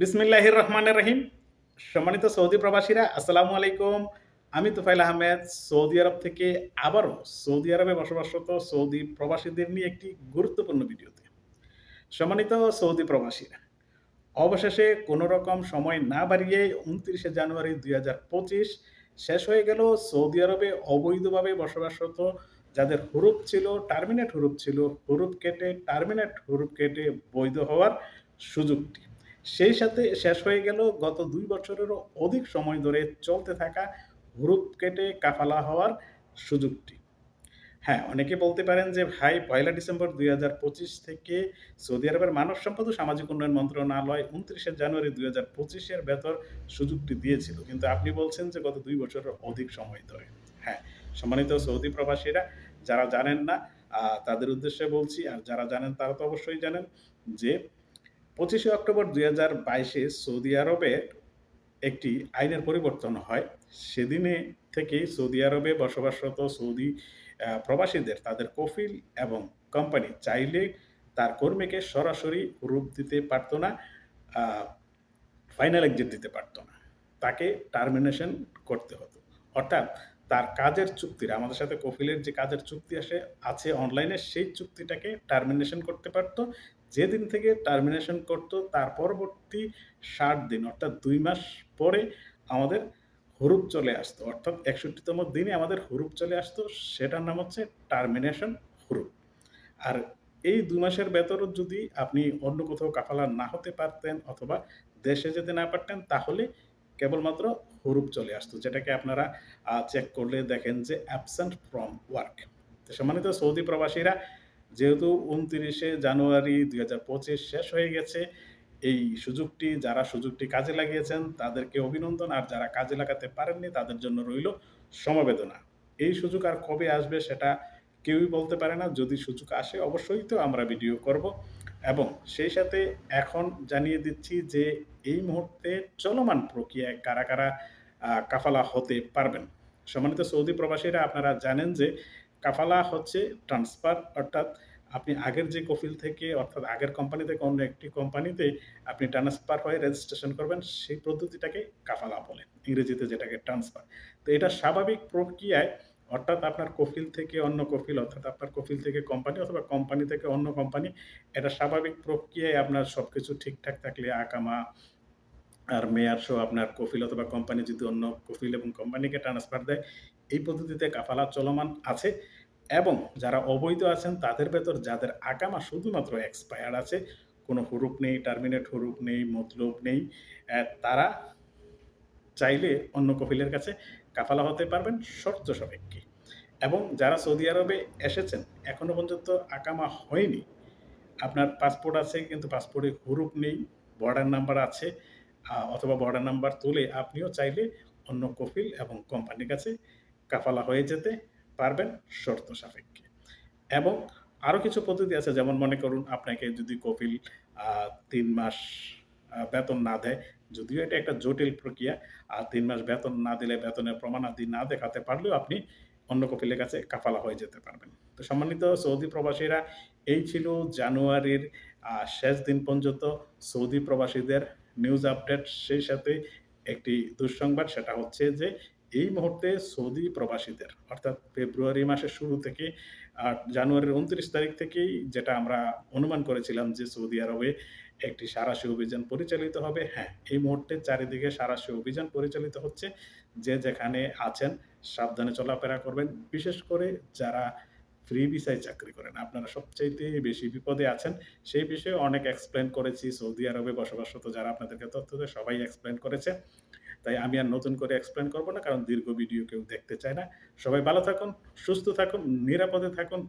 বিসমিল্লাহির রহমানের রহিম সম্মানিত সৌদি প্রবাসীরা, আসসালামু আলাইকুম। আমি তুফাইল আহমেদ, সৌদি আরব থেকে আবারও সৌদি আরবে বসবাসরত সৌদি প্রবাসীদের নিয়ে একটি গুরুত্বপূর্ণ ভিডিওতে। সম্মানিত সৌদি প্রবাসীরা, অবশেষে কোনো রকম সময় না বাড়িয়ে উনত্রিশে জানুয়ারি দুই হাজার পঁচিশ শেষ হয়ে গেল সৌদি আরবে অবৈধভাবে বসবাসরত যাদের হুরুপ ছিল, টার্মিনেট হুরুপ ছিল, হুরুপ কেটে, টার্মিনেট হুরুপ কেটে বৈধ হওয়ার সুযোগটি। সেই সাথে শেষ হয়ে গেল গত দুই বছরেরও অধিক সময় ধরে চলতে থাকা হুরুপ কেটে কাফালা হওয়ার সুযোগটি। হ্যাঁ অনেকে বলতে পারেন যে ভাই, পয়লা ডিসেম্বর দুই হাজার পঁচিশ থেকে সৌদি আরবের মানব সম্পদ ও সামাজিক উন্নয়ন মন্ত্রণালয় উনত্রিশে জানুয়ারি দুই হাজার পঁচিশের বেতর সুযোগটি দিয়েছিল। কিন্তু আপনি বলছেন যে গত দুই বছরের অধিক সময় ধরে। হ্যাঁ সম্মানিত সৌদি প্রবাসীরা, যারা জানেন না তাদের উদ্দেশ্যে বলছি, আর যারা জানেন তারা তো অবশ্যই জানেন যে পঁচিশে অক্টোবর দুই হাজার বাইশে সৌদি আরবে একটি আইনের পরিবর্তন হয়। সেদিনে থেকেই সৌদি আরবে বসবাসরত সৌদি প্রবাসীদের তাদের কফিল এবং কোম্পানি চাইলে তার কর্মীকে সরাসরি রূপ দিতে পারতো না ফাইনাল এক্সিট দিতে পারতো না। তাকে টার্মিনেশন করতে হতো। অর্থাৎ তার কাজের চুক্তির, আমাদের সাথে কফিলের যে কাজের চুক্তি আসে, আছে অনলাইনে, সেই চুক্তিটাকে টার্মিনেশন করতে পারতো। যেদিন থেকে টার্মিনেশন করতো, তার পরবর্তী ষাট দিন, অর্থাৎ দুই মাস পরে আমাদের হুরুপ চলে আসতো। অর্থাৎ একষট্টিতম দিনে আমাদের হুরুপ চলে আসতো, সেটার নাম হচ্ছে টার্মিনেশন হুরুপ। আর এই দু মাসের বেতনও যদি আপনি অন্য কোথাও কাফালা না হতে পারতেন অথবা দেশে যেতে না পারতেন, তাহলে কেবলমাত্র হুরুপ চলে আসতো, যেটাকে আপনারা চেক করলে দেখেন যে অ্যাবসেন্ট ফ্রম ওয়ার্ক সম্মানিত সৌদি প্রবাসীরা যেহেতু উনত্রিশে জানুয়ারি দুই হাজার পঁচিশ শেষ হয়ে গেছে, এই সুযোগটি, যারা সুযোগটি কাজে লাগিয়েছেন, তাদেরকে অভিনন্দন। আর যারা কাজে লাগাতে পারেননি, তাদের জন্য রইল সমবেদনা। এই সুযোগ আর কবে আসবে সেটা কেউই বলতে পারে না। যদি সুযোগ আসে, অবশ্যই তো আমরা ভিডিও করব। এবং সেই সাথে এখন জানিয়ে দিচ্ছি যে, এই মুহূর্তে চলমান প্রক্রিয়ায় কারা কারা কাফালা হতে পারবেন। সম্মানিত সৌদি প্রবাসীরা, আপনারা জানেন যে কাফালা হচ্ছে ট্রান্সফার অর্থাৎ আপনি আগের যে কফিল থেকে, অর্থাৎ আগের কোম্পানি থেকে অন্য একটি কোম্পানিতে আপনি ট্রান্সফার হয়ে রেজিস্ট্রেশন করবেন, সেই পদ্ধতিটাকে কাফালা বলে, ইংরেজিতে যেটাকে ট্রান্সফার তো এটা স্বাভাবিক প্রক্রিয়ায়, অর্থাৎ আপনার কফিল থেকে অন্য কফিল, অর্থাৎ আপনার কফিল থেকে কোম্পানি অথবা কোম্পানি থেকে অন্য কোম্পানি এটা স্বাভাবিক প্রক্রিয়ায় আপনার সব কিছু ঠিকঠাক থাকলে আকামা আর মেয়ার সহ আপনার কফিল অথবা কোম্পানি যদি অন্য কফিল এবং কোম্পানিকে ট্রান্সফার দেয় এই পদ্ধতিতে কাফালা চলমান আছে এবং যারা অবৈধ আছেন, তাদের ভেতর যাদের আকামা শুধুমাত্র এক্সপায়ার আছে, কোনো হুরুপ নেই টার্মিনেট হুরুপ নেই, মতলব নেই তারা চাইলে অন্য কফিলের কাছে কাফালা হতে পারবেন শর্ত সাপেক্ষে। এবং যারা সৌদি আরবে এসেছেন এখনও পর্যন্ত আকামা হয়নি। আপনার পাসপোর্ট আছে, কিন্তু পাসপোর্টে হুরুপ নেই বর্ডার নাম্বার আছে অথবা বর্ডার নাম্বার তুলে আপনিও চাইলে অন্য কফিল এবং কোম্পানির কাছে কাফালা হয়ে যেতে পারবেন শর্ত সাপেক্ষে। এবং আরও কিছু পদ্ধতি আছে, যেমন মনে করুন আপনাকে যদি কপিল তিন মাস বেতন না দেয়, যদিও এটা একটা জটিল প্রক্রিয়া, আর তিন মাস বেতন না দিলে বেতনের প্রমাণাদি না দেখাতে পারলেও আপনি অন্য কপিলের কাছে কাফালা হয়ে যেতে পারবেন। তো সম্মানিত সৌদি প্রবাসীরা, এই ছিল জানুয়ারির শেষ দিন পর্যন্ত সৌদি প্রবাসীদের নিউজ আপডেট সেই সাথে একটি দুঃসংবাদ, সেটা হচ্ছে যে এই মুহূর্তে সৌদি প্রবাসীদের, অর্থাৎ ফেব্রুয়ারি মাসের শুরু থেকে আর জানুয়ারির উনত্রিশ তারিখ থেকেই যেটা আমরা অনুমান করেছিলাম যে সৌদি আরবে একটি সারাশি অভিযান পরিচালিত হবে। হ্যাঁ এই মুহূর্তে চারিদিকে সারাশি অভিযান পরিচালিত হচ্ছে। যে যেখানে আছেন, সাবধানে চলাফেরা করবেন। বিশেষ করে যারা ফ্রি ভিসায় চাকরি করেন, আপনারা সবচাইতে বেশি বিপদে আছেন। সেই বিষয়ে অনেক এক্সপ্লেন করেছি সৌদি আরবে বসবাসরত যারা আপনাদেরকে তথ্য দেয়, সবাই এক্সপ্লেন করেছে। তাই আমি আর নতুন করে এক্সপ্লেন করব না, কারণ দীর্ঘ ভিডিও কেউ দেখতে চায় না। সবাই ভালো থাকুন, সুস্থ থাকুন, নিরাপদে থাকুন।